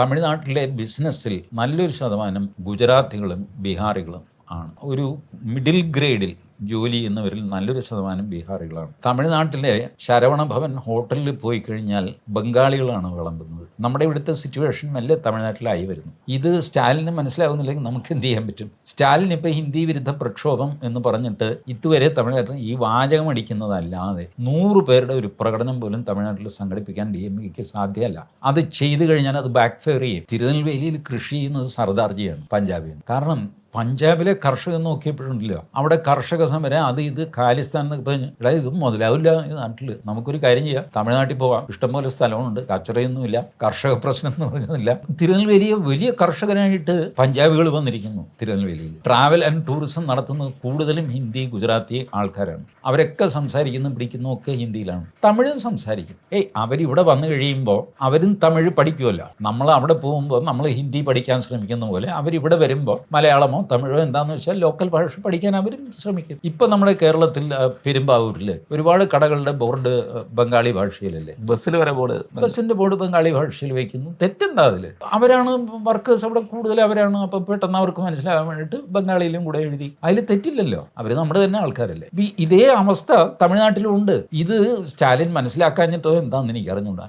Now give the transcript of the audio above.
തമിഴ്നാട്ടിലെ ബിസിനസ്സിൽ നല്ലൊരു ശതമാനം ഗുജറാത്തികളും ബീഹാറികളും ആണ്. ഒരു മിഡിൽ ഗ്രേഡിൽ ജോലി ചെയ്യുന്നവരിൽ നല്ലൊരു ശതമാനം ബീഹാറികളാണ്. തമിഴ്നാട്ടിലെ ശരവണ ഭവൻ ഹോട്ടലിൽ പോയി കഴിഞ്ഞാൽ ബംഗാളികളാണ് വിളമ്പുന്നത്. നമ്മുടെ ഇവിടുത്തെ സിറ്റുവേഷൻ മെല്ലെ തമിഴ്നാട്ടിലായി വരുന്നു. ഇത് സ്റ്റാലിന് മനസ്സിലാവുന്നില്ലെങ്കിൽ നമുക്ക് എന്ത് ചെയ്യാൻ പറ്റും? സ്റ്റാലിൻ ഇപ്പോൾ ഹിന്ദി വിരുദ്ധ പ്രക്ഷോഭം എന്ന് പറഞ്ഞിട്ട് ഇതുവരെ തമിഴ്നാട്ടിൽ ഈ വാചകം അടിക്കുന്നതല്ലാതെ നൂറ് പേരുടെ ഒരു പ്രകടനം പോലും തമിഴ്നാട്ടിൽ സംഘടിപ്പിക്കാൻ ഡി എം കെക്ക് സാധ്യമല്ല. അത് ചെയ്തു കഴിഞ്ഞാൽ അത് ബാക്ക് ഫെയർ ചെയ്യും. തിരുനെൽവേലിയിൽ കൃഷി ചെയ്യുന്നത് സർദാർജിയാണ് പഞ്ചാബിയാണ്. കാരണം പഞ്ചാബിലെ കർഷകൻ നോക്കിയപ്പോഴുണ്ടല്ലോ. അവിടെ കർഷക സമരം അത് ഇത് ഖാലിസ്ഥാൻ എന്നൊക്കെ പറഞ്ഞ് മുതലാവില്ല ഈ നാട്ടിൽ നമുക്കൊരു കാര്യം ചെയ്യാം. തമിഴ്നാട്ടിൽ പോവാം. ഇഷ്ടംപോലെ സ്ഥലമുണ്ട്. കച്ചറയൊന്നുമില്ല. കർഷക പ്രശ്നം എന്ന് പറഞ്ഞതില്ല തിരുനെൽവേലിയെ വലിയ കർഷകനായിട്ട് പഞ്ചാബികൾ വന്നിരിക്കുന്നു തിരുനെൽവേലിയിൽ. ട്രാവൽ ആൻഡ് ടൂറിസം നടത്തുന്നത് കൂടുതലും ഹിന്ദി ഗുജറാത്തി ആൾക്കാരാണ്. അവരൊക്കെ സംസാരിക്കുന്നു പിടിക്കുന്നു ഒക്കെ ഹിന്ദിയിലാണ്. തമിഴും സംസാരിക്കും. ഏയ് അവരിവിടെ വന്നു കഴിയുമ്പോൾ അവരും തമിഴ് പഠിക്കുമല്ലോ നമ്മൾ അവിടെ പോകുമ്പോൾ നമ്മൾ ഹിന്ദി പഠിക്കാൻ ശ്രമിക്കുന്ന പോലെ അവരിവിടെ വരുമ്പോൾ മലയാളമോ തമിഴോ എന്താണെന്ന് വെച്ചാൽ ലോക്കൽ ഭാഷ പഠിക്കാൻ അവരും ശ്രമിക്കും. ഇപ്പം നമ്മുടെ കേരളത്തിൽ പെരുമ്പാവൂരിൽ ഒരുപാട് കടകളുടെ ബോർഡ് ബംഗാളി ഭാഷയിലല്ലേ? ബസ്സിൽ വരെ ബോർഡ് ബസ്സിന്റെ ബോർഡ് ബംഗാളി ഭാഷയിൽ വയ്ക്കുന്നു തെറ്റെന്താ അതിൽ അവരാണ് വർക്കേഴ്സ് അവിടെ കൂടുതൽ അവരാണ്. അപ്പം പെട്ടെന്ന് അവർക്ക് മനസ്സിലാകാൻ വേണ്ടിയിട്ട് ബംഗാളിയിലും കൂടെ എഴുതി. അതിൽ തെറ്റില്ലല്ലോ. അവർ നമ്മുടെ തന്നെ ആൾക്കാരല്ലേ. ഇതേ അവസ്ഥ തമിഴ്നാട്ടിലും ഉണ്ട്. ഇത് സ്റ്റാലിൻ മനസ്സിലാക്കാഞ്ഞിട്ടോ എന്താണെന്ന് എനിക്ക് അറിഞ്ഞൂടാ